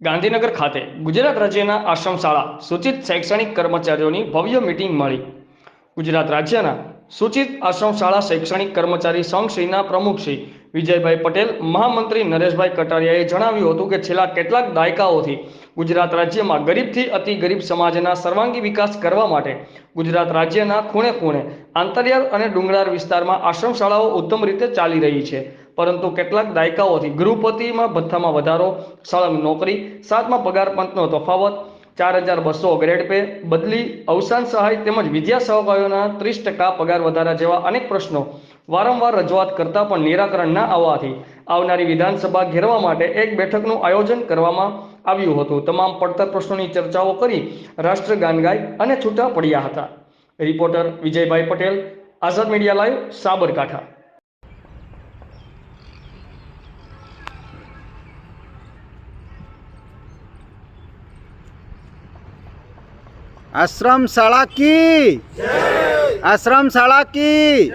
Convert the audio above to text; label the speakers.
Speaker 1: ગાંધીનગર ખાતે ગુજરાત રાજ્યના આશ્રમ શાળા સૂચિત શૈક્ષણિક કર્મચારીઓની ભવ્ય મિટિંગ મળી. ગુજરાત રાજ્યના સૂચિત આશ્રમ શાળા શૈક્ષણિક કર્મચારી સંઘશ્રીના પ્રમુખશ્રી પ્રમુખ શ્રી વિજયભાઈ પટેલ, મહામંત્રી નરેશભાઈ કટારિયાએ જણાવ્યું હતું કે છેલ્લા કેટલાક દાયકાઓથી ગુજરાત રાજ્યમાં ગરીબથી અતિ ગરીબ સમાજના સર્વાંગી વિકાસ કરવા માટે ગુજરાત રાજ્યના ખૂણે ખૂણે આંતરિયાળ અને ડુંગરાળ વિસ્તારમાં આશ્રમ શાળાઓ ઉત્તમ રીતે ચાલી રહી છે. પરંતુ કેટલાક દાયકાઓથી ગૃહપતિમાં ભથ્થામાં વધારો સળંગ નોકરી, સાતમા પગાર પંચનો તફાવત, ચાર હજાર બસો ગ્રેડ પે બદલી અવસાન સહાય તેમજ વિદ્યા સહકારીઓના ત્રીસ ટકા પગાર વધારા જેવા અનેક પ્રશ્નો વારંવાર રજૂઆત કરતા પણ નિરાકરણ ન આવવાથી આવનારી વિધાનસભા ઘેરવા માટે એક બેઠકનું આયોજન કરવામાં આવ્યું હતું. તમામ પડતર પ્રશ્નોની ચર્ચાઓ કરી રાષ્ટ્રગાન ગાય અને છૂટા પડ્યા હતા. Reporter Vijaybhai Patel, Azad media live Sabarkantha.
Speaker 2: આશ્રમ શાળા કી? આશ્રમ શાળા કી?